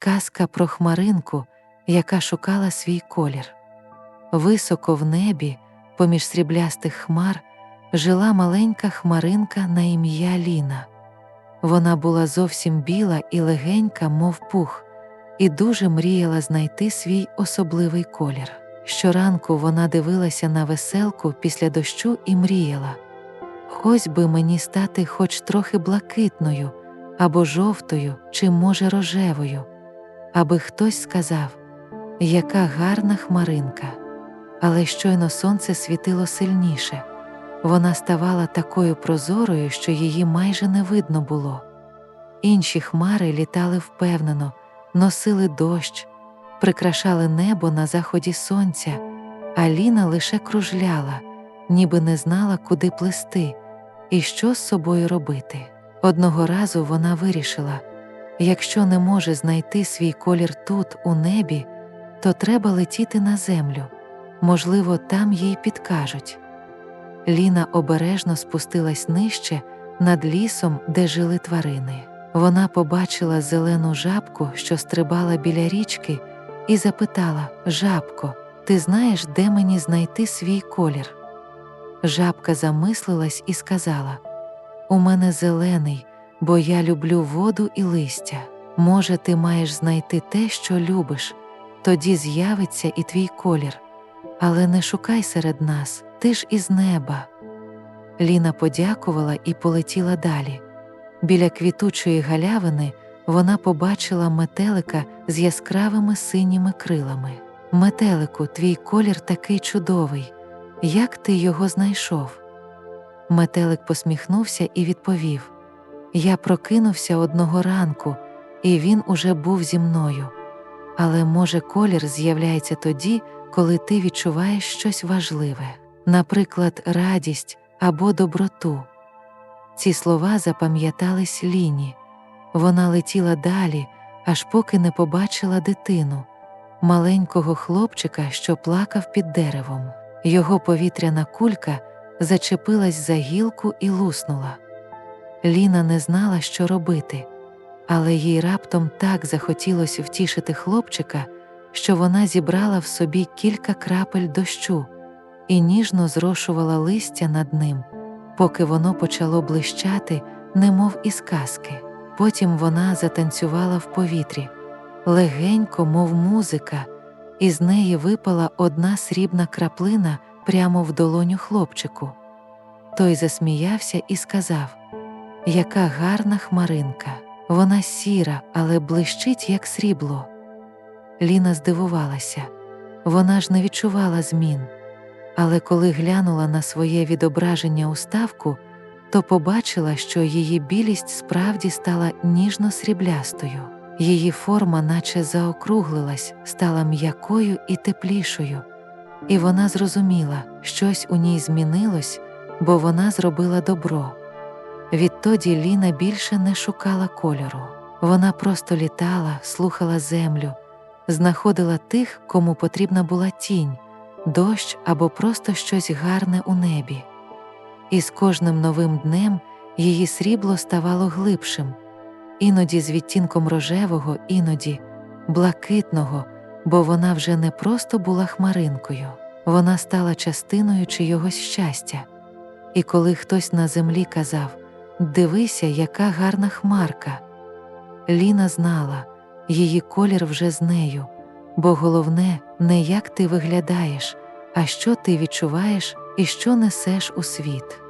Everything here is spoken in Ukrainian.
казка про хмаринку, яка шукала свій колір. Високо в небі, поміж сріблястих хмар, жила маленька хмаринка на ім'я Ліна. Вона була зовсім біла і легенька, мов пух, і дуже мріяла знайти свій особливий колір. Щоранку вона дивилася на веселку після дощу і мріяла ось би мені стати хоч трохи блакитною, або жовтою, чи, може, рожевою, аби хтось сказав, яка гарна хмаринка. Але щойно сонце світило сильніше, вона ставала такою прозорою, що її майже не видно було. Інші хмари літали впевнено, носили дощ, прикрашали небо на заході сонця, а Ліна лише кружляла, ніби не знала, куди плисти і що з собою робити. Одного разу вона вирішила якщо не може знайти свій колір тут, у небі, то треба летіти на землю, можливо, там їй підкажуть. Ліна обережно спустилась нижче над лісом, де жили тварини. Вона побачила зелену жабку, що стрибала біля річки, і запитала Жабко, ти знаєш, де мені знайти свій колір? Жабка замислилась і сказала У мене зелений, бо я люблю воду і листя. Може, ти маєш знайти те, що любиш, тоді з'явиться і твій колір. Але не шукай серед нас, ти ж із неба. Ліна подякувала і полетіла далі. Біля квітучої галявини вона побачила метелика з яскравими синіми крилами. Метелику, твій колір такий чудовий. Як ти його знайшов? Метелик посміхнувся і відповів Я прокинувся одного ранку, і він уже був зі мною. Але, може, колір з'являється тоді, коли ти відчуваєш щось важливе, наприклад, радість або доброту. Ці слова запам'ятались Ліні. Вона летіла далі, аж поки не побачила дитину, маленького хлопчика, що плакав під деревом. Його повітряна кулька зачепилась за гілку і луснула. Ліна не знала, що робити, але їй раптом так захотілося втішити хлопчика, що вона зібрала в собі кілька крапель дощу і ніжно зрошувала листя над ним, поки воно почало блищати, немов із казки. Потім вона затанцювала в повітрі, легенько, мов музика і з неї випала одна срібна краплина прямо в долоню хлопчику. Той засміявся і сказав Яка гарна хмаринка, вона сіра, але блищить, як срібло. Ліна здивувалася, вона ж не відчувала змін. Але коли глянула на своє відображення у ставку, то побачила, що її білість справді стала ніжно сріблястою. Її форма, наче заокруглилась, стала м'якою і теплішою, і вона зрозуміла, щось у ній змінилось, бо вона зробила добро. Відтоді Ліна більше не шукала кольору. Вона просто літала, слухала землю, знаходила тих, кому потрібна була тінь, дощ або просто щось гарне у небі. І з кожним новим днем її срібло ставало глибшим іноді з відтінком рожевого, іноді блакитного, бо вона вже не просто була хмаринкою, вона стала частиною чийогось щастя. І коли хтось на землі казав Дивися, яка гарна хмарка, Ліна знала, її колір вже з нею, бо головне не як ти виглядаєш, а що ти відчуваєш і що несеш у світ.